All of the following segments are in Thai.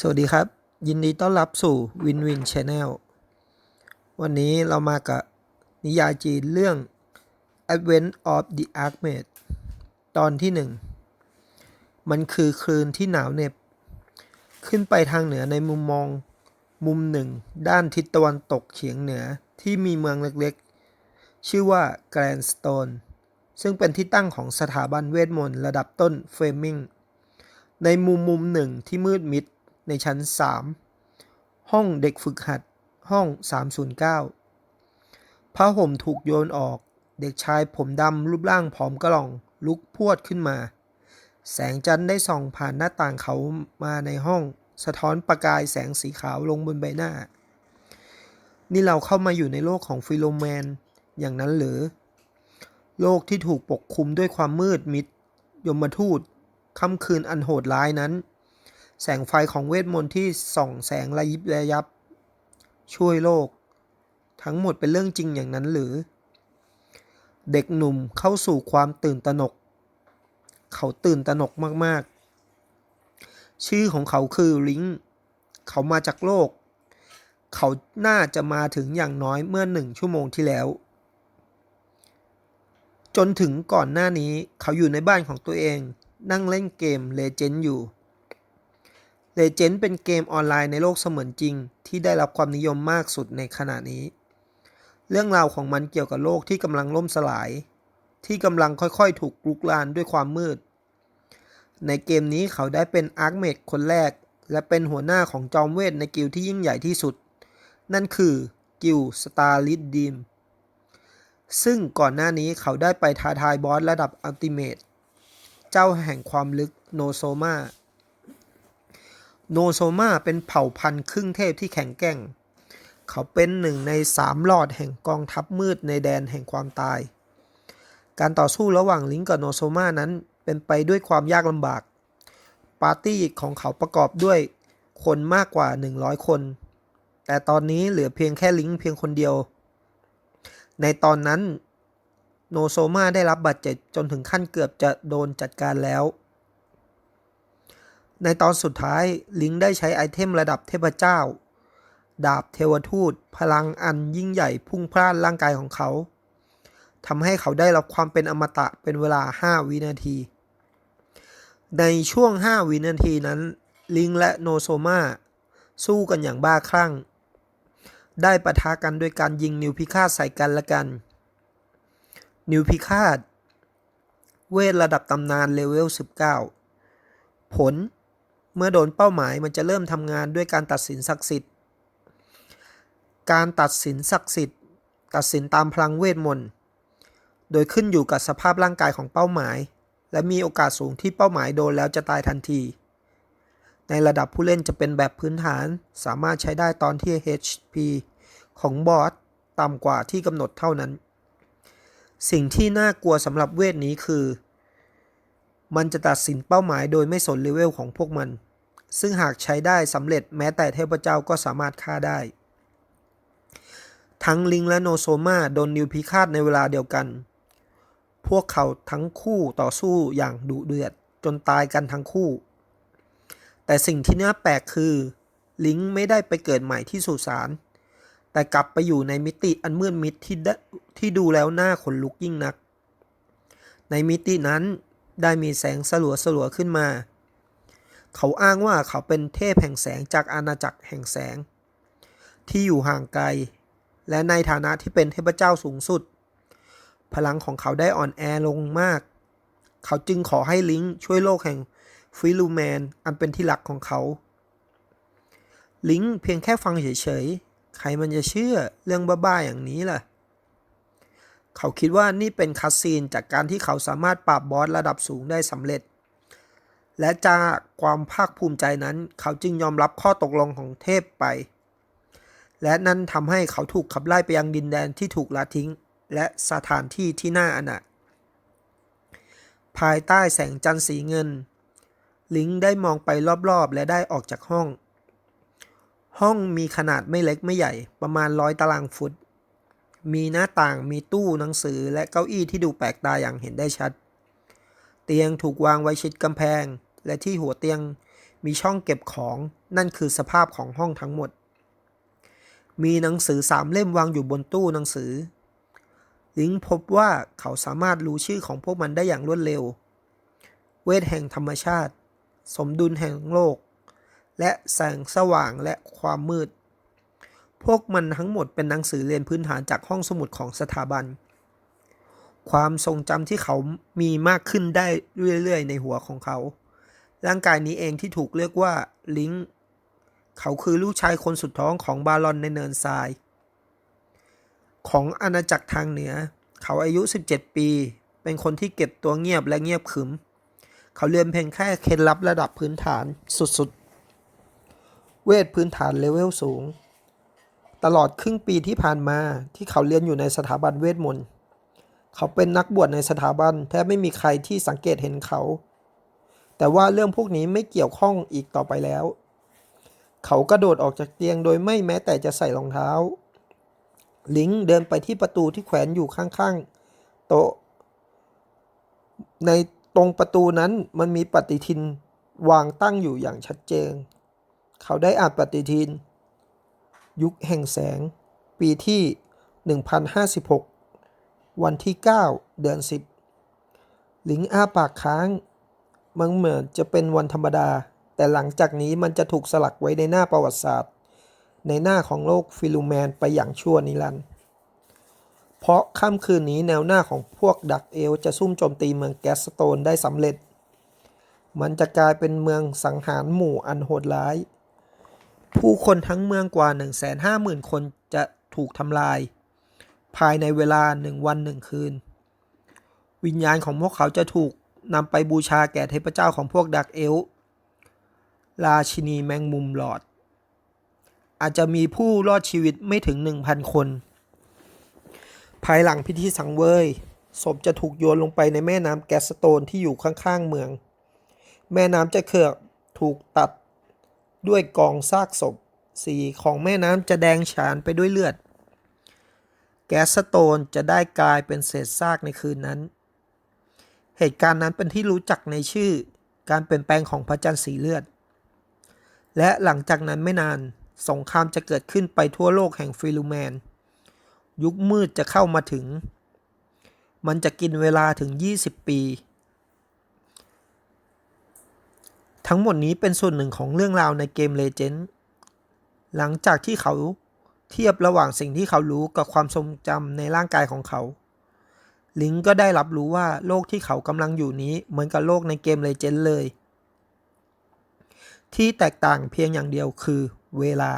สวัสดีครับ ยินดีต้อนรับสู่ Win Win Channel วันนี้เรามากับนิยายจีนเรื่อง Advent of the Archmage ตอนที่หนึ่ง มันคือคืนที่หนาวเหน็บ ขึ้นไปทางเหนือในมุมมองมุมหนึ่ง ด้านทิศตะวันตกเฉียงเหนือที่มีเมืองเล็กๆ ชื่อว่า Grandstone ซึ่งเป็นที่ตั้งของสถาบันเวทมนต์ระดับต้นเฟรมิงในมุมมุมหนึ่งที่มืดมิด ในชั้น 3 ห้องเด็กฝึกหัดห้อง 309ผ้าห่มถูกโยนออกเด็กชายผมดำรูปร่างผอมกระหล่อง ลุกพวดขึ้นมา แสงจันทร์ได้ส่องผ่านหน้าต่างเขามาในห้อง สะท้อนประกายแสงสีขาวลงบนใบหน้า นี่เราเข้ามาอยู่ในโลกของฟิโลแมน อย่างนั้นหรือ โลกที่ถูกปกคลุมด้วยความมืดมิด ยมทูตค่ำคืนอันโหดร้ายนั้น แสงไฟของเวทมนต์ที่ส่องแสงระยิบระยับ ช่วยโลก ทั้งหมดเป็นเรื่องจริงอย่างนั้นหรือ เด็กหนุ่มเข้าสู่ความตื่นตระหนก เขาตื่นตระหนกมากๆ ชื่อของเขาคือลิงเขามาจากโลก เขาน่าจะมาถึงอย่างน้อยเมื่อหนึ่งชั่วโมงที่แล้ว จนถึงก่อนหน้านี้เขาอยู่ในบ้านของตัวเอง นั่งเล่นเกมเลเจนด์อยู่ เลเจนด์เป็นเกมออนไลน์ในโลกเสมือนจริง ที่ได้รับความนิยมมากสุดในขณะนี้ เรื่องราวของมันเกี่ยวกับโลกที่กำลังล่มสลาย ที่กำลังค่อยๆ ถูกลุกลานด้วยความมืด ในเกมนี้เขาได้เป็นอาร์คเมดคนแรก และเป็นหัวหน้าของจอมเวทในกิลด์ที่ยิ่งใหญ่ที่สุด นั่นคือกิลสตาร์ลิดดีมซึ่งก่อนหน้านี้เขาได้ไปท้าทายบอสระดับอัลติเม e เจ้าแห่งความลึกโนโซมา โนโซมาเป็นเผ่าพันธุ์ครึ่งเทพที่แข็งแกร่ง เขาเป็นหนึ่งในสามหลอดแห่งกองทัพมืดในแดนแห่งความตาย การต่อสู้ระหว่างลิงกับโนโซมานั้นเป็นไปด้วยความยากลำบาก ปาร์ตี้ของเขาประกอบด้วยคนมากกว่า 100 คน แต่ตอนนี้เหลือเพียงแค่ลิงเพียงคนเดียว ในตอนนั้นโนโซมาได้รับบาดเจ็บจนถึงขั้นเกือบจะโดนจัดการแล้ว ในตอนสุดท้ายลิงได้ใช้ไอเทมระดับเทพเจ้า ดาบเทวทูต พลังอันยิ่งใหญ่พุ่งพล่านร่างกายของเขาทำให้เขาได้รับความเป็นอมตะเป็นเวลา 5 วินาที ในช่วง 5 วินาทีนั้น ลิงและโนโซมาสู้กันอย่างบ้าคลั่ง ได้ปะทะกันโดยการยิงนิวพิฆาตใส่กันและกัน นิวพิฆาต เวทระดับตำนานเลเวล 19 ผล เมื่อโดนเป้าหมายมันจะเริ่มทำงานด้วยการตัดสินศักดิ์สิทธิ์ การตัดสินศักดิ์สิทธิ์ ตัดสินตามพลังเวทมนต์ โดยขึ้นอยู่กับสภาพร่างกายของเป้าหมาย และมีโอกาสสูงที่เป้าหมายโดนแล้วจะตายทันที ในระดับผู้เล่นจะเป็นแบบพื้นฐาน สามารถใช้ได้ตอนที่ HP ของบอสต่ำกว่าที่กำหนดเท่านั้น สิ่งที่น่ากลัวสำหรับเวทนี้คือ มันจะตัดสินเป้าหมายโดยไม่สนเลเวลของพวกมัน ซึ่งหากใช้ได้สำเร็จแม้แต่เทพเจ้าก็สามารถฆ่าได้ ทั้งลิงและโนโซมาโดนนิวพิฆาตในเวลาเดียวกัน พวกเขาทั้งคู่ต่อสู้อย่างดุเดือดจนตายกันทั้งคู่ แต่สิ่งที่น่าแปลกคือ ลิงไม่ได้ไปเกิดใหม่ที่สุสาน แต่กลับไปอยู่ในมิติอันมืดมิดที่ด้ที่ดูแล้วหน้าขนลุกยิ่งนัก ในมิตินั้นได้มีแสงสลัวสลัวขึ้นมา เขาอ้างว่าเขาเป็นเทพแห่งแสงจากอาณาจักรแห่งแสง ที่อยู่ห่างไกล และในฐานะที่เป็นเทพเจ้าสูงสุด พลังของเขาได้อ่อนแอลงมาก เขาจึงขอให้ลิงช่วยโลกแห่งฟิลูแมนอันเป็นที่รักของเขา ลิงเพียงแค่ฟังเฉยๆ ใครมันจะเชื่อเรื่องบ้าๆอย่างนี้ล่ะ เขาคิดว่านี่เป็นคัสซีนจากการที่เขาสามารถปราบบอสระดับสูงได้สำเร็จ และจากความภาคภูมิใจนั้น เขาจึงยอมรับข้อตกลงของเทพไป และนั่นทำให้เขาถูกขับไล่ไปยังดินแดนที่ถูกละทิ้ง และสถานที่ที่น่าอนาถภายใต้แสงจันทร์สีเงิน ลิงได้มองไปรอบๆ และได้ออกจากห้อง ห้องมีขนาดไม่เล็กไม่ใหญ่ประมาณร้อยตารางฟุต มีหน้าต่างมีตู้หนังสือและเก้าอี้ที่ดูแปลกตาอย่างเห็นได้ชัด เตียงถูกวางไว้ชิดกำแพง และที่หัวเตียงมีช่องเก็บของนั่นคือสภาพของห้องทั้งหมด มีหนังสือสามเล่มวางอยู่บนตู้หนังสือ ลิงพบว่าเขาสามารถรู้ชื่อของพวกมันได้อย่างรวดเร็ว เวทแห่งธรรมชาติ สมดุลแห่งโลก และแสงสว่างและความมืด พวกมันทั้งหมดเป็นหนังสือเรียนพื้นฐานจากห้องสมุดของสถาบัน ความทรงจำที่เขามีมากขึ้นได้เรื่อยๆ ในหัวของเขา ร่างกายนี้เองที่ถูกเรียกว่าลิงเขาคือลูกชายคนสุดท้องของบารอนในเนินทราย ของอาณาจักรทางเหนือ เขาอายุ 17 ปี เป็นคนที่เก็บตัวเงียบและเงียบขรึม เขาเรียนเพียงแค่เคล็ดลับระดับพื้นฐานสุดๆ เวทพื้นฐานเลเวลสูง ตลอดครึ่งปีที่ผ่านมาที่เขาเรียนอยู่ในสถาบันเวทมนต์ เขาเป็นนักบวชในสถาบันแทบไม่มีใครที่สังเกตเห็นเขา แต่ว่าเรื่องพวกนี้ไม่เกี่ยวข้องอีกต่อไปแล้ว เขากระโดดออกจากเตียงโดยไม่แม้แต่จะใส่รองเท้า ลิงเดินไปที่ประตูที่แขวนอยู่ข้างๆ โต๊ะ ในตรงประตูนั้นมันมีปฏิทินวางตั้งอยู่อย่างชัดเจน เขาได้อ่านปฏิทิน ยุคแห่งแสง ปีที่ 1056 วันที่ 9 เดือน 10 ลิงอ้าปากค้าง มันเหมือนจะเป็นวันธรรมดา แต่หลังจากนี้มันจะถูกสลักไว้ในหน้าประวัติศาสตร์ ในหน้าของโลกฟิลูแมนไปอย่างชั่วนิรันดร์เพราะค่ำคืนนี้แนวหน้าของพวกดักเอลจะซุ่มโจมตีเมืองแกสโตนได้สำเร็จ มันจะกลายเป็นเมืองสังหารหมู่อันโหดร้าย ผู้คนทั้งเมืองกว่า 150,000 คนจะถูกทำลาย ภายในเวลาหนึ่งวันหนึ่งคืน วิญญาณของพวกเขาจะถูก นำไปบูชาแก่เทพเจ้าของพวกดักเอลราชินีแมงมุมหลอด อาจจะมีผู้รอดชีวิตไม่ถึง 1,000 คน ภายหลังพิธีสังเวยศพจะถูกโยนลงไปในแม่น้ำแกสโตนที่อยู่ข้างๆเมือง แม่น้ำจะเขือกถูกตัดด้วยกองซากศพ สีของแม่น้ำจะแดงฉานไปด้วยเลือด แกสโตนจะได้กลายเป็นเศษซากในคืนนั้น เหตุการณ์นั้นเป็นที่รู้จักในชื่อการเปลี่ยนแปลงของพระจันทร์สีเลือด และหลังจากนั้นไม่นานสงครามจะเกิดขึ้นไปทั่วโลกแห่งฟิลูแมน ยุคมืดจะเข้ามาถึง มันจะกินเวลาถึง 20 ปี ทั้งหมดนี้เป็นส่วนหนึ่งของเรื่องราวในเกม Legend หลังจากที่เขาเทียบระหว่างสิ่งที่เขารู้กับความทรงจำในร่างกายของเขา ลิงก็ได้รับรู้ว่าโลกที่เขากำลังอยู่นี้เหมือนกับโลกในเกม Legend เลย ที่แตกต่างเพียงอย่างเดียวคือเวลา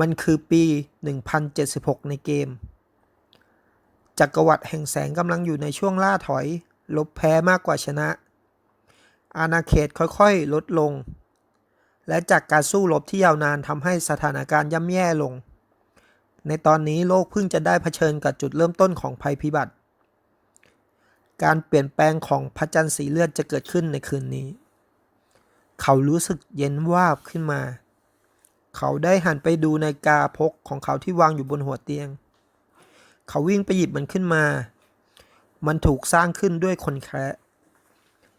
มันคือปี 1076 ในเกม จักรวรรดิแห่งแสงกำลังอยู่ในช่วงล่าถอย ลบแพ้มากกว่าชนะ อาณาเขตค่อยๆ ลดลง และจากการสู้รบที่ยาวนานทำให้สถานการณ์ย่ำแย่ลง ในตอนนี้โลกเพิ่งจะได้เผชิญกับจุดเริ่มต้นของภัยพิบัติ การเปลี่ยนแปลงของพระจันทร์สีเลือดจะเกิดขึ้นในคืนนี้ เขารู้สึกเย็นวาบขึ้นมา เขาได้หันไปดูนาฬิกาพกของเขาที่วางอยู่บนหัวเตียง เขาวิ่งไปหยิบมันขึ้นมา มันถูกสร้างขึ้นด้วยคนแคระ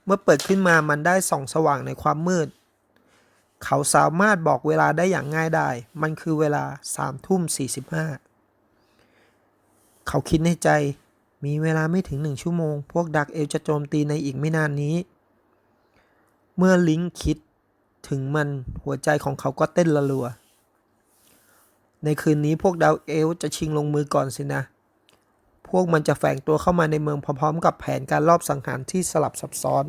เมื่อเปิดขึ้นมามันได้ส่องสว่างในความมืด เขาสามารถบอกเวลาได้อย่างง่ายดาย มันคือเวลาสามทุ่มสี่สิบห้าเขาคิดในใจ มีเวลาไม่ถึงหนึ่งชั่วโมง พวกดักเอลจะโจมตีในอีกไม่นานนี้ เมื่อลิงคิดถึงมันหัวใจของเขาก็เต้นระรัว ในคืนนี้พวกดาวเอลจะชิงลงมือก่อนสินะ พวกมันจะแฝงตัวเข้ามาในเมืองพร้อมๆกับแผนการลอบสังหารที่สลับซับซ้อน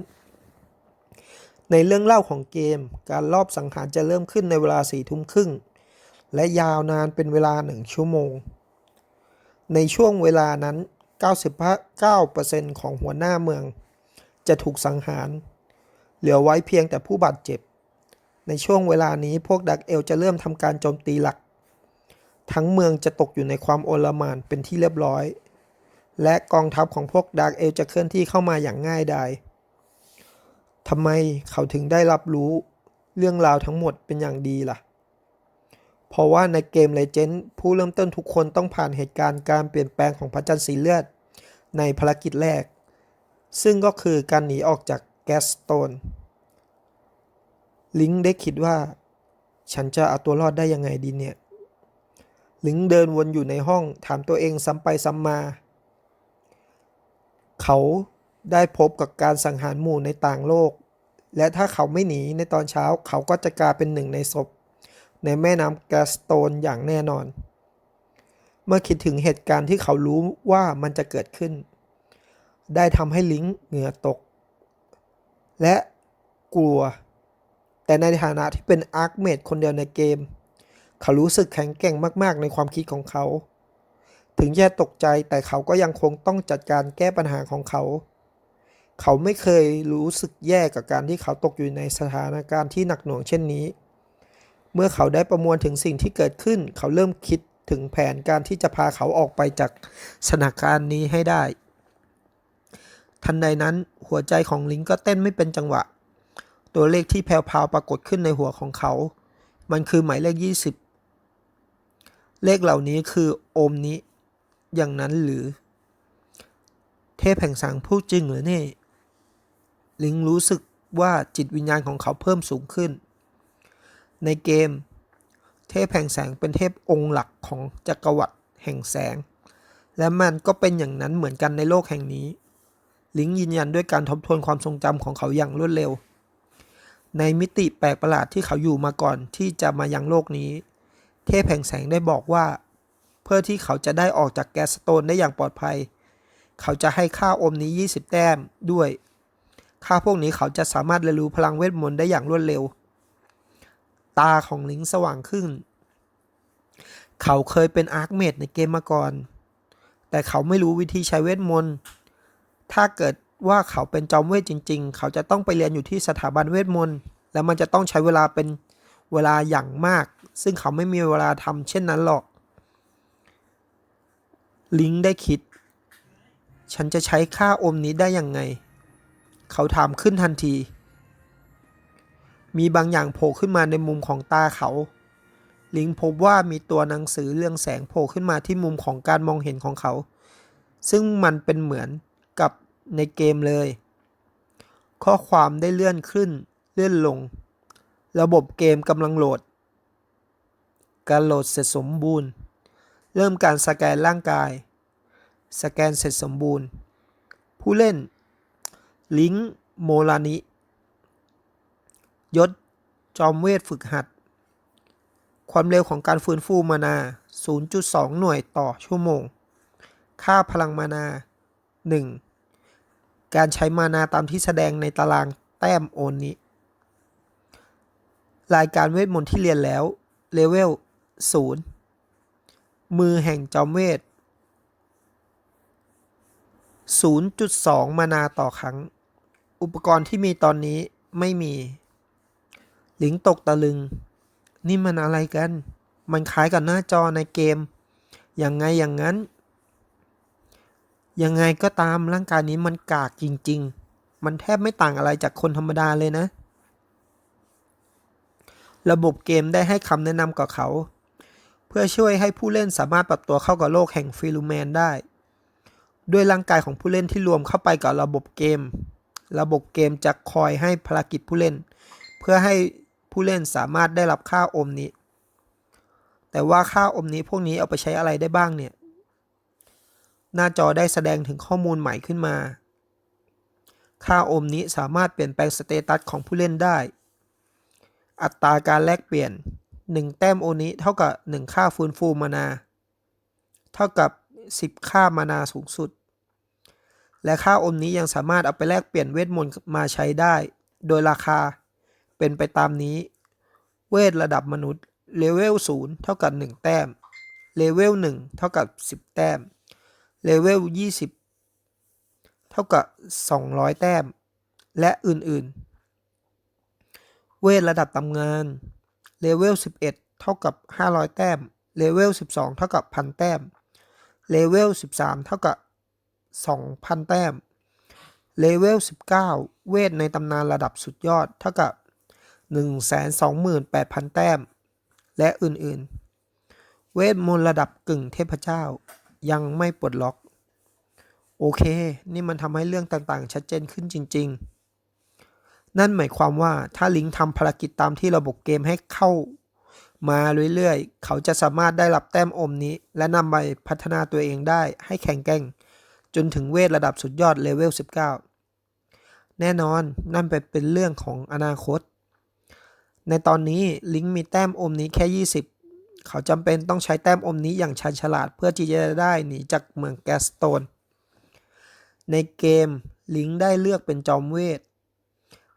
ในเรื่องเล่าของเกม การลอบสังหารจะเริ่มขึ้นในเวลาสี่ทุ่มครึ่ง และยาวนานเป็นเวลาหนึ่งชั่วโมง ในช่วงเวลานั้น 99%ของหัวหน้าเมือง จะถูกสังหาร เหลือไว้เพียงแต่ผู้บาดเจ็บ ในช่วงเวลานี้พวกดักเอลจะเริ่มทำการโจมตีหลัก ทั้งเมืองจะตกอยู่ในความโอลหม่านเป็นที่เรียบร้อย และกองทัพของพวกดาร์กเอลจะเคลื่อนที่เข้ามาอย่างง่ายดาย ทำไมเขาถึงได้รับรู้เรื่องราวทั้งหมดเป็นอย่างดีล่ะ เพราะว่าในเกม Legend ผู้เริ่มต้นทุกคนต้องผ่านเหตุการณ์การเปลี่ยนแปลงของพระจันทร์สีเลือด ในภารกิจแรก ซึ่งก็คือการหนีออกจากแกสโตน ลิงได้คิดว่า ฉันจะเอาตัวรอดได้ยังไงดีเนี่ย ลิงเดินวนอยู่ในห้องถามตัวเองซ้ำไปซ้ำมา เขาได้พบกับการสังหารหมู่ในต่างโลก และถ้าเขาไม่หนีในตอนเช้าเขาก็จะกลายเป็นหนึ่งในศพ ในแม่น้ำแกสโตนอย่างแน่นอน เมื่อคิดถึงเหตุการณ์ที่เขารู้ว่ามันจะเกิดขึ้น ได้ทำให้ลิงเหงื่อตก และกลัว แต่ในฐานะที่เป็นอาร์คเมดคนเดียวในเกม เขารู้สึกแข็งแกร่งมาก ๆ ในความคิดของเขา ถึงจะตกใจแต่เขาก็ยังคงต้องจัดการแก้ปัญหาของเขา เขาไม่เคยรู้สึกแย่กับการที่เขาตกอยู่ในสถานการณ์ที่หนักหน่วงเช่นนี้ เมื่อเขาได้ประมวลถึงสิ่งที่เกิดขึ้น เขาเริ่มคิดถึงแผนการที่จะพาเขาออกไปจากสถานการณ์นี้ให้ได้ ทันใดนั้นหัวใจของลิงก็เต้นไม่เป็นจังหวะ ตัวเลขที่แผ่วๆปรากฏขึ้นในหัวของเขา มันคือหมายเลข 20 เลขเหล่านี้คือโอมนี้ อย่างนั้นหรือ เทพแห่งสังพูดจริงหรือเนี่ย ลิงรู้สึกว่าจิตวิญญาณของเขาเพิ่มสูงขึ้น ในเกม เทพแห่งแสงเป็นเทพองค์หลักของจักรวรรดิแห่งแสง และมันก็เป็นอย่างนั้นเหมือนกันในโลกแห่งนี้ ลิงยืนยันด้วยการทบทวนความทรงจำของเขาอย่างรวดเร็ว ในมิติแปลกประหลาดที่เขาอยู่มาก่อนที่จะมายังโลกนี้ เทพแห่งแสงได้บอกว่า เพื่อที่เขาจะได้ออกจากแกสโตนได้อย่างปลอดภัย เขาจะให้ค่าอมนี้ 20 แต้มด้วย ค่าพวกนี้เขาจะสามารถเรียนรู้พลังเวทมนต์ได้อย่างรวดเร็ว ตาของลิงสว่างขึ้น เขาเคยเป็นอาร์คเมดในเกมมาก่อน แต่เขาไม่รู้วิธีใช้เวทมนต์ ถ้าเกิดว่าเขาเป็นจอมเวทจริง ๆ เขาจะต้องไปเรียนอยู่ที่สถาบันเวทมนต์ และมันจะต้องใช้เวลาเป็นเวลาอย่างมาก ซึ่งเขาไม่มีเวลาทำเช่นนั้นหรอก ลิงได้คิด ฉันจะใช้ค่าอมนี้ได้ยังไง เขาถามขึ้นทันที มีบางอย่างโผล่ขึ้นมาในมุมของตาเขา ลิงพบว่ามีตัวหนังสือเรื่องแสงโผล่ขึ้นมาที่มุมของการมองเห็นของเขา ซึ่งมันเป็นเหมือนกับในเกมเลย ข้อความได้เลื่อนขึ้น เลื่อนลง ระบบเกมกำลังโหลด การโหลดเสร็จสมบูรณ์ เริ่มการสแกนร่างกาย สแกนเสร็จสมบูรณ์ ผู้เล่น ลิงก์โมลานิ ยศ จอมเวทฝึกหัด ความเร็วของการฟื้นฟูมานา 0.2 หน่วยต่อชั่วโมง ค่าพลังมานา 1 การใช้มานาตามที่แสดงในตารางแต้มโอนนี้ รายการเวทมนต์ที่เรียนแล้ว เลเวล 0 มือแห่งจอมเวท0.2 มานาต่อครั้ง อุปกรณ์ที่มีตอนนี้ไม่มี หลิงตกตะลึง นี่มันอะไรกัน มันคล้ายกับหน้าจอในเกม อย่างไงอย่างนั้น ยังไงก็ตามร่างกายนี้มันกากจริง ๆ มันแทบไม่ต่างอะไรจากคนธรรมดาเลยนะ ระบบเกมได้ให้คำแนะนำกับเขา เพื่อช่วยให้ผู้เล่นสามารถปรับตัวเข้ากับโลกแห่งฟิลูแมนได้ ด้วยร่างกายของผู้เล่นที่รวมเข้าไปกับระบบเกม ระบบเกมจะคอยให้ภารกิจผู้เล่น เพื่อให้ผู้เล่นสามารถได้รับค่าอมนี้ แต่ว่าค่าอมนี้พวกนี้เอาไปใช้อะไรได้บ้างเนี่ย หน้าจอได้แสดงถึงข้อมูลใหม่ขึ้นมา ค่าอมนี้สามารถเปลี่ยนแปลงสเตตัสของผู้เล่นได้ อัตราการแลกเปลี่ยน 1 แต้มโอนี้เท่ากับ 1 ค่าฟื้นฟูมานา เท่ากับ 10 ค่ามานาสูงสุด และค่าอมนี้ยังสามารถเอาไปแลกเปลี่ยนเวทมนต์มาใช้ได้ โดยราคาเป็นไปตามนี้ เวทระดับมนุษย์ เลเวล 0 เท่ากับ 1 แต้ม เลเวล 1 เท่ากับ 10 แต้ม เลเวล 20 เท่ากับ 200 แต้ม และอื่นๆ เวทระดับตำงาน เลเวล 11 เท่ากับ 500 แต้ม เลเวล 12 เท่ากับ 1,000 แต้ม เลเวล 13 เท่ากับ 2,000 แต้ม เลเวล 19 เวทในตำนานระดับสุดยอดเท่ากับ 128,000 แต้ม และอื่นๆ เวทมนต์ระดับกึ่งเทพเจ้า ยังไม่ปลดล็อก โอเค นี่มันทำให้เรื่องต่างๆ ชัดเจนขึ้นจริง ๆ นั่นหมายความว่าถ้าลิงทำภารกิจตามที่ระบบเกมให้เข้ามาเรื่อยๆ เขาจะสามารถได้รับแต้มอมนี้ และนำไปพัฒนาตัวเองได้ให้แข็งแกร่ง จนถึงเวทระดับสุดยอดเลเวล 19 แน่นอนนั่นเป็นเป็นเรื่องของอนาคต ในตอนนี้ลิงมีแต้มอมนี้แค่ 20 เขาจำเป็นต้องใช้แต้มอมนี้อย่างชันฉลาดเพื่อที่จะได้หนีจากเมืองแกสโตน ในเกมลิงได้เลือกเป็นจอมเวท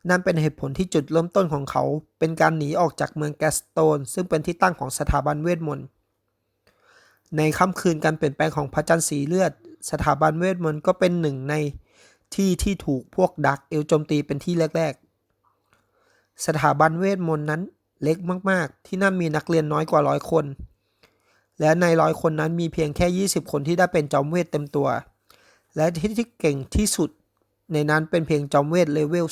นั่นเป็นเหตุผลที่จุดเริ่มต้นของเขา เป็นการหนีออกจากเมืองแกสโตน ซึ่งเป็นที่ตั้งของสถาบันเวทมนต์ในค่ำคืนการเปลี่ยนแปลงของพระจันทร์สีเลือด สถาบันเวทมนต์ก็เป็นหนึ่งในที่ที่ถูกพวกดักเอลโจมตีเป็นที่แรกๆ สถาบันเวทมนต์นั้นเล็กมากๆ ที่นั่นมีนักเรียนน้อยกว่าร้อยคน และในร้อยคนนั้นมีเพียงแค่ 20 คนที่ได้เป็นจอมเวทเต็มตัว และที่ที่เก่งที่สุดในนั้นเป็นเพียงจอมเวทเลเวล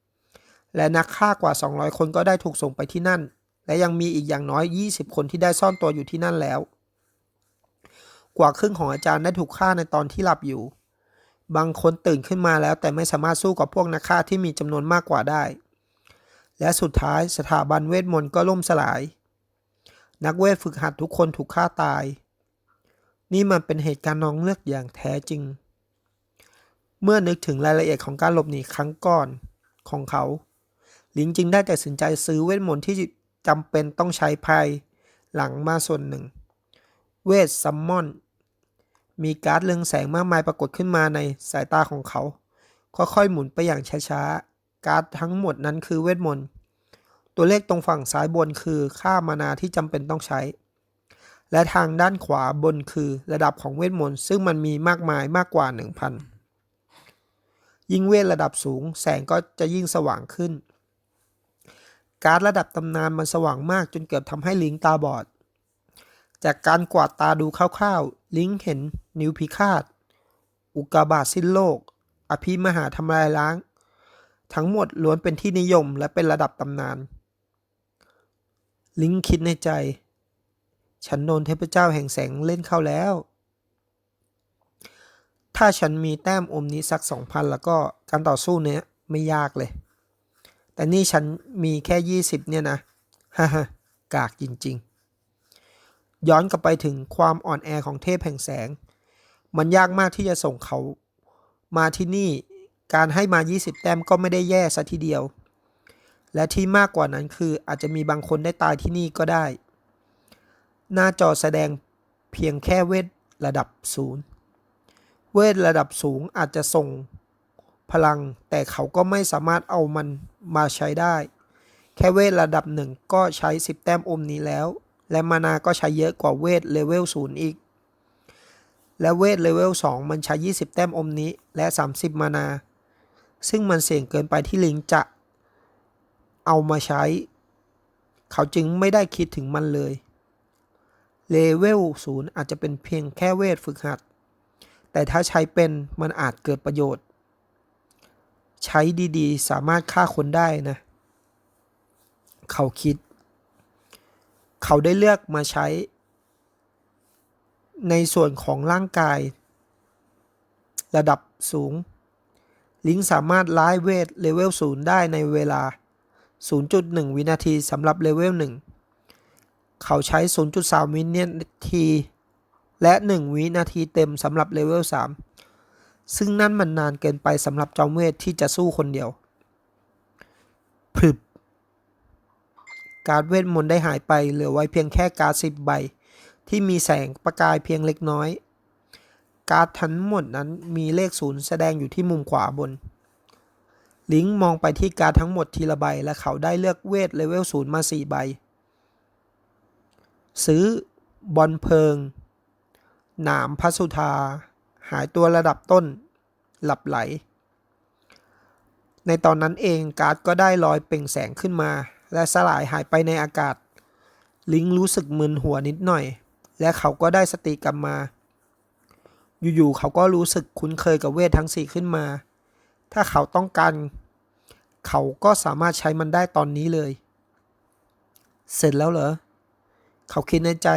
4 และนักฆ่ากว่า 200 คนก็ได้ถูกส่งไปที่นั่น และยังมีอีกอย่างน้อย 20 คนที่ได้ซ่อนตัวอยู่ที่นั่นแล้ว กว่าครึ่งของอาจารย์ได้ถูกฆ่าในตอนที่หลับอยู่ บางคนตื่นขึ้นมาแล้วแต่ไม่สามารถสู้กับพวกนักฆ่าที่มีจำนวนมากกว่าได้ และสุดท้ายสถาบันเวทมนต์ก็ล่มสลาย นักเวทฝึกหัดทุกคนถูกฆ่าตาย นี่มันเป็นเหตุการณ์น้องเลือกอย่างแท้จริง เมื่อนึกถึงรายละเอียดของการหลบหนีครั้งก่อนของเขา ลิงจึงได้ตัดสินใจซื้อเวทมนต์ที่จำเป็นต้องใช้ภายหลังมาส่วนหนึ่ง เวทซัมมอน มีการ์ดเรืองแสงมากมายปรากฏขึ้นมาในสายตาของเขา ค่อยๆ หมุนไปอย่างช้าๆ การ์ดทั้งหมดนั้นคือเวทมนต์ ตัวเลขตรงฝั่งซ้ายบนคือค่ามานาที่จำเป็นต้องใช้ และทางด้านขวาบนคือระดับของเวทมนต์ ซึ่งมันมีมากมายมากกว่า 1,000 ยิ่งเวทระดับสูง แสงก็จะยิ่งสว่างขึ้น การ์ดระดับตำนานมันสว่างมากจนเกือบทำให้ลิงตาบอด จากการกวาดตาดูคร่าวๆ ลิงเห็นนิวพิฆาต อุกกาบาตสิ้นโลก อภิมหาทำลายล้าง ทั้งหมดล้วนเป็นที่นิยมและเป็นระดับตำนาน ลิงคิดในใจ ฉันโดนเทพเจ้าแห่งแสงเล่นเข้าแล้ว ถ้าฉันมีแต้มอมนี้สักสองพันแล้วก็การต่อสู้เนี้ยไม่ยากเลย แต่นี่ฉันมีแค่ยี่สิบเนี่ยนะ ฮ่าฮ่ากากจริง ๆ ย้อนกลับไปถึงความอ่อนแอของเทพแห่งแสง มันยากมากที่จะส่งเขา มาที่นี่การให้มา 20 แต้มก็ไม่ได้แย่ซะทีเดียว และที่มากกว่านั้นคืออาจจะมีบางคนได้ตายที่นี่ก็ได้ หน้าจอแสดงเพียงแค่เวทระดับศูนย์เวทระดับสูงอาจจะส่งพลัง แต่เขาก็ไม่สามารถเอามันมาใช้ได้ แค่เวทระดับหนึ่งก็ใช้ 10 แต้มอมนี้แล้ว และมานาก็ใช้เยอะกว่าเวทเลเวลศูนย์อีก และเวทเลเวล2มันใช้ 20 แต้มอมนี้และ 30 มานา ซึ่งมันเสี่ยงเกินไปที่ลิงจะเอามาใช้ เขาจึงไม่ได้คิดถึงมันเลย เลเวลศูนย์อาจจะเป็นเพียงแค่เวทฝึกหัด แต่ถ้าใช้เป็นมันอาจเกิดประโยชน์ ใช้ดีๆ สามารถฆ่าคนได้นะ เขาคิด เขาได้เลือกมาใช้ ในส่วนของร่างกาย ระดับสูง ลิงสามารถร้ายเวทเลเวลศูนย์ได้ในเวลา 0.1 วินาทีสำหรับเลเวล1 เขาใช้ 0.3 วินาที และ 1 วินาทีเต็มสำหรับเลเวล3 ซึ่งนั่นมันนานเกินไปสำหรับจอมเวทที่จะสู้คนเดียวพรึบ การเวทมนต์ได้หายไปเหลือไว้เพียงแค่การ์ดสิบใบ ที่มีแสงประกายเพียงเล็กน้อย การ์ดทั้งหมดนั้นมีเลขศูนย์แสดงอยู่ที่มุมขวาบน ลิงมองไปที่การ์ดทั้งหมดทีละใบ และเขาได้เลือกเวทเลเวลศูนย์มาสี่ใบ ซื้อบอลเพลิง หนามพัสุธา หายตัวระดับต้น หลับไหล ในตอนนั้นเองการ์ดก็ได้ลอยเปล่งแสงขึ้นมา และสลายหายไปในอากาศ ลิงรู้สึกมึนหัวนิดหน่อย และเขาก็ได้สติกลับมา อยู่ๆเขาก็รู้สึกคุ้นเคยกับเวททั้งสี่ขึ้นมา ถ้าเขาต้องการ เขาก็สามารถใช้มันได้ตอนนี้เลย เสร็จแล้วเหรอ เขาคิดในใจ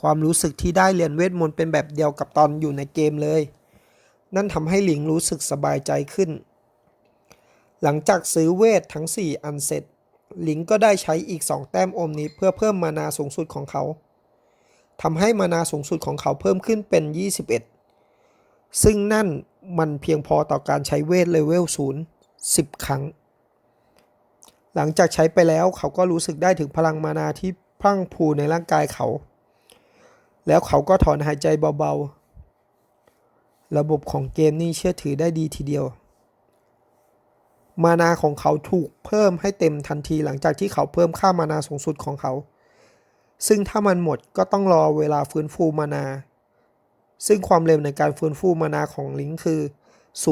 ความรู้สึกที่ได้เรียนเวทมนต์เป็นแบบเดียวกับตอนอยู่ในเกมเลย นั่นทำให้หลิงรู้สึกสบายใจขึ้นหลังจากซื้อเวททั้ง 4 อันเสร็จ ลิงก็ได้ใช้อีก 2 แต้มอมนี้เพื่อเพิ่มมานาสูงสุดของเขาทำให้มานาสูงสุดของเขาเพิ่มขึ้นเป็น 21 ซึ่งนั่นมันเพียงพอต่อการใช้เวทเลเวล0 10 ครั้ง หลังจากใช้ไปแล้วเขาก็รู้สึกได้ถึงพลังมานาที่พรั่งพูในร่างกายเขา แล้วเขาก็ถอนหายใจเบาๆ ระบบของเกมนี่เชื่อถือได้ดีทีเดียว มานาของเขาถูกเพิ่มให้เต็มทันทีหลังจากที่เขาเพิ่มค่ามานาสูงสุดของเขา ซึ่งถ้ามันหมดก็ต้องรอเวลาฟื้นฟูมานา ซึ่งความเร็วในการฟื้นฟูมานาของลิงค์คือ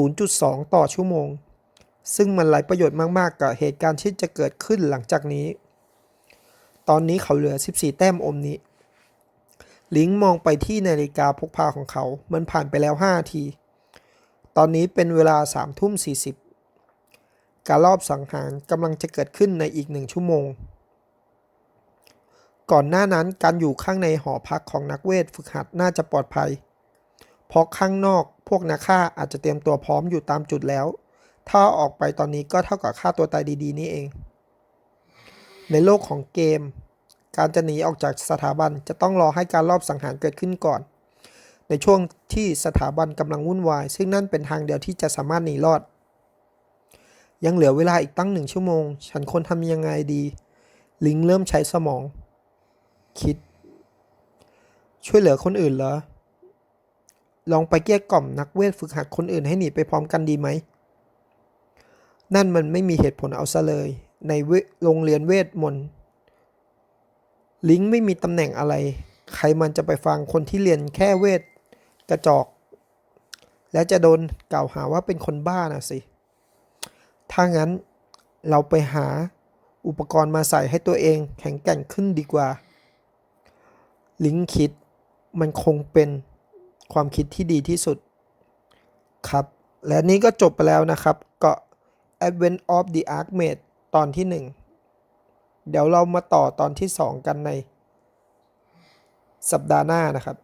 0.2 ต่อชั่วโมง ซึ่งมันไร้ประโยชน์มาก ๆ กับเหตุการณ์ที่จะเกิดขึ้นหลังจากนี้ ตอนนี้เขาเหลือ 14 แต้มอมนี้ ลิงก์มองไปที่นาฬิกาพกพาของเขา มันผ่านไปแล้ว5ที ตอนนี้เป็นเวลา3ทุ่ม40 การรอบสังหารกำลังจะเกิดขึ้นในอีกหนึ่งชั่วโมง ก่อนหน้านั้นการอยู่ข้างในหอพักของนักเวทฝึกหัดน่าจะปลอดภัย เพราะข้างนอกพวกนักฆ่าอาจจะเตรียมตัวพร้อมอยู่ตามจุดแล้ว ถ้าออกไปตอนนี้ก็เท่ากับฆ่าตัวตายดีๆ นี่เอง ในโลกของเกม การจะหนีออกจากสถาบันจะต้องรอให้การรอบสังหารเกิดขึ้นก่อน ในช่วงที่สถาบันกำลังวุ่นวาย ซึ่งนั่นเป็นทางเดียวที่จะสามารถหนีรอด ยังเหลือเวลาอีกตั้งหนึ่งชั่วโมง ฉันควรทำยังไงดี ลิงเริ่มใช้สมอง คิด ช่วยเหลือคนอื่นเหรอ ลองไปเกลี้ยกล่อมนักเวทฝึกหัดคนอื่นให้หนีไปพร้อมกันดีไหม นั่นมันไม่มีเหตุผลเอาซะเลย ในโรงเรียนเวทมนต์ ลิงไม่มีตำแหน่งอะไร ใครมันจะไปฟังคนที่เรียนแค่เวทกระจอก แล้วจะโดนกล่าวหาว่าเป็นคนบ้านะสิ ถ้างั้นเราไปหาอุปกรณ์มาใส่ให้ตัวเองแข็งแกร่งขึ้นดีกว่า ลิงคิดมันคงเป็นความคิดที่ดีที่สุด ครับ และนี้ก็จบไปแล้วนะครับเกาะ Advent of the Archmage ตอนที่ 1 เดี๋ยวเรามาต่อตอนที่ 2 กันในสัปดาห์หน้านะครับ